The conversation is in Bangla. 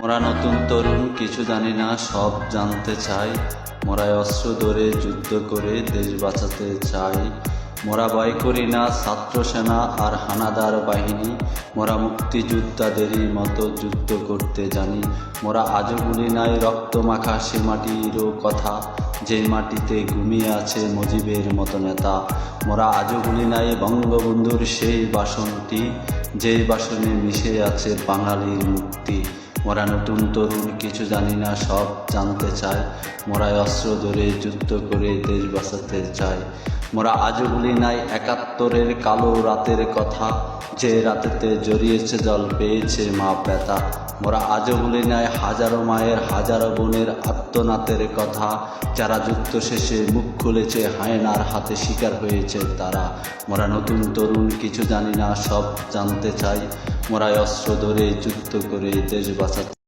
মোরা নতুন তরুণ, কিছু জানি না, সব জানতে চাই। মোরা অস্ত্র ধরে যুদ্ধ করে দেশ বাঁচাতে চাই। মোরা ভয় করি না, ছাত্র সেনা আর হানাদার বাহিনী। মোরা মুক্তিযোদ্ধাদেরই মতো যুদ্ধ করতে জানি। মোরা আজও ভুলি নাই রক্ত মাখা সে মাটিরও কথা। যে মাটিতে ঘুমিয়ে আছে মজিবের মতো নেতা। মোরা আজও ভুলি নাই বঙ্গবন্ধুর সেই বাসনটি। যেই বাসনে মিশে আছে বাঙালির মুক্তি। মোরা নতুন তরুণ কিছু জানি না, সব জানতে চায়। মোরা অস্ত্র ধরে যুদ্ধ করে দেশ বাঁচাতে চায়। মোরা আজও ভুলি নাই, একাত্তরের কালো রাতের কথা। যে রাতেতে জড়িয়েছে জল পেয়েছে মা ব্যথা। মোরা আজও ভুলি নাই, হাজারো মায়ের, হাজারো বোনের আত্মনাথের কথা। যারা যুদ্ধ শেষে মুখ খুলেছে, হায়নার হাতে শিকার হয়েছে তারা। মোরা নতুন তরুণ কিছু জানি না, সব জানতে চাই মোরা অস্ত্র ধরে যুদ্ধ করে দেশ বাঁচাতে